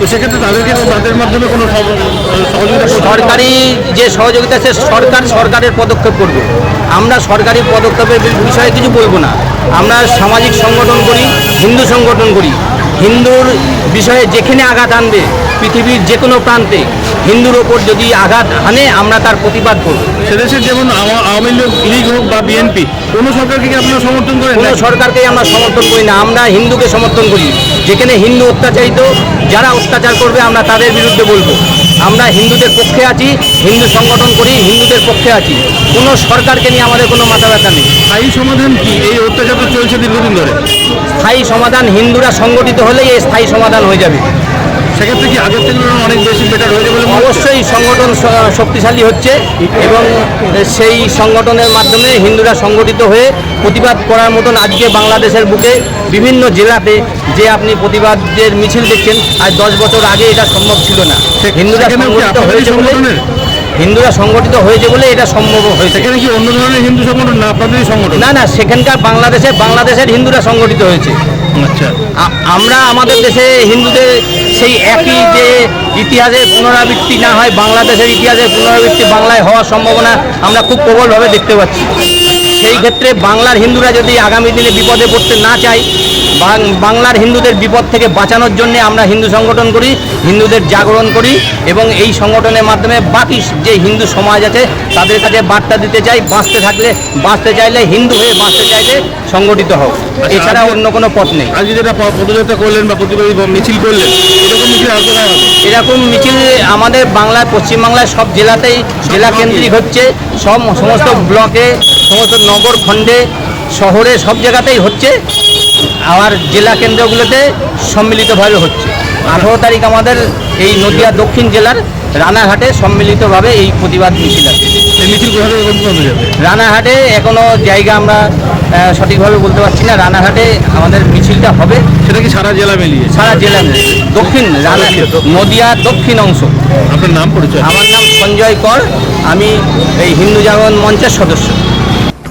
তো সেক্ষেত্রে তাদেরকে তাদের মাধ্যমে কোনো সহ- সহযোগিতা সরকারি যে সহযোগিতা, সে সরকার সরকারের পদক্ষেপ করবে। আমরা সরকারি পদক্ষেপের বিষয়ে কিছু বলব না। আমরা সামাজিক সংগঠন করি, হিন্দু সংগঠন করি। হিন্দুর বিষয়ে যেখানে আঘাত আনবে, পৃথিবীর যে কোনো প্রান্তে হিন্দুর ওপর যদি আঘাত আনে আমরা তার প্রতিবাদ করব। সেদেশের যেমন আওয়ামী লীগ হোক বা বিএনপি কোনো সরকারকে কি আপনারা সমর্থন করেন কোনো সরকারকেই আমরা সমর্থন করি না। আমরা হিন্দুকে সমর্থন করি। যেখানে হিন্দু অত্যাচারিত যারা অত্যাচার করবে আমরা তাদের বিরুদ্ধে বলব। আমরা হিন্দুদের পক্ষে আছি হিন্দু সংগঠন করি হিন্দুদের পক্ষে আছি। কোনো সরকারকে নিয়ে আমাদের কোনো মাথা ব্যথা নেই। স্থায়ী সমাধান কি? এই অত্যাচার তো চলছে দীর্ঘদিন ধরে। স্থায়ী সমাধান হিন্দুরা সংগঠিত হলেই এই স্থায়ী সমাধান হয়ে যাবে। সেক্ষেত্রে কি আগের থেকে তুলনায় অনেক বেশি বেটার হয়েছে বলে অবশ্যই সংগঠন শক্তিশালী হচ্ছে এবং সেই সংগঠনের মাধ্যমে হিন্দুরা সংগঠিত হয়ে প্রতিবাদ করার মতন আজকে বাংলাদেশের বুকে বিভিন্ন জেলাতে যে আপনি প্রতিবাদের মিছিল দেখছেন আজ দশ বছর আগে এটা সম্ভব ছিল না। হিন্দুরা সংগঠিত হয়েছে বলে? হিন্দুরা সংগঠিত হয়েছে বলে এটা সম্ভব হয়েছে। সেখানে কি অন্য ধরনের হিন্দু সংগঠন না আপনাদেরই সংগঠন? না না সেখানকার বাংলাদেশে বাংলাদেশের হিন্দুরা সংগঠিত হয়েছে। আচ্ছা। আমরা আমাদের দেশে হিন্দুদের সেই একই যে ইতিহাসের পুনরাবৃত্তি না হয়, বাংলাদেশের ইতিহাসের পুনরাবৃত্তি বাংলায় হওয়ার সম্ভাবনা আমরা খুব প্রবলভাবে দেখতে পাচ্ছি। সেই ক্ষেত্রে বাংলার হিন্দুরা যদি আগামী দিনে বিপদে পড়তে না চায় বাংলার হিন্দুদের বিপদ থেকে বাঁচানোর জন্য আমরা হিন্দু সংগঠন করি, হিন্দুদের জাগরণ করি এবং এই সংগঠনের মাধ্যমে বাকি যে হিন্দু সমাজ আছে, তাদের কাছে বার্তা দিতে চাই। বাঁচতে থাকলে, বাঁচতে চাইলে, হিন্দু হয়ে বাঁচতে চাইলে সংগঠিত হোক। এছাড়া অন্য কোনো পথ নেই। আজকে যেটা পদযাত্রা করলেন বা প্রতিবাদী মিছিল করলেন এরকম মিছিল আর কোথায় হবে? এরকম মিছিল আমাদের বাংলায় পশ্চিমবাংলায় সব জেলাতেই জেলা কেন্দ্রিক হচ্ছে। সব সমস্ত ব্লকে সমস্ত নগর খণ্ডে শহরে সব জায়গাতেই হচ্ছে। আবার জেলা কেন্দ্রগুলোতে সম্মিলিতভাবে হচ্ছে। আঠেরো তারিখ আমাদের এই নদিয়া দক্ষিণ জেলার রানাঘাটে সম্মিলিতভাবে এই প্রতিবাদ মিছিল আছে। মিছিল কোথা পর্যন্ত যাবে রানাঘাটে এখনও জায়গা আমরা সঠিকভাবে বলতে পারছি না। রানাঘাটে আমাদের মিছিলটা হবে। সেটা কি সারা জেলা মিলিয়ে? সারা জেলা মিলে। দক্ষিণ নদিয়া দক্ষিণ অংশ। আপনার নাম পরিচয়? আমার নাম সঞ্জয় কর। আমি এই হিন্দু জাগরণ মঞ্চের সদস্য।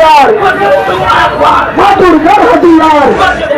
হাতিয়ার। মা দুর্গার হাতিয়ার।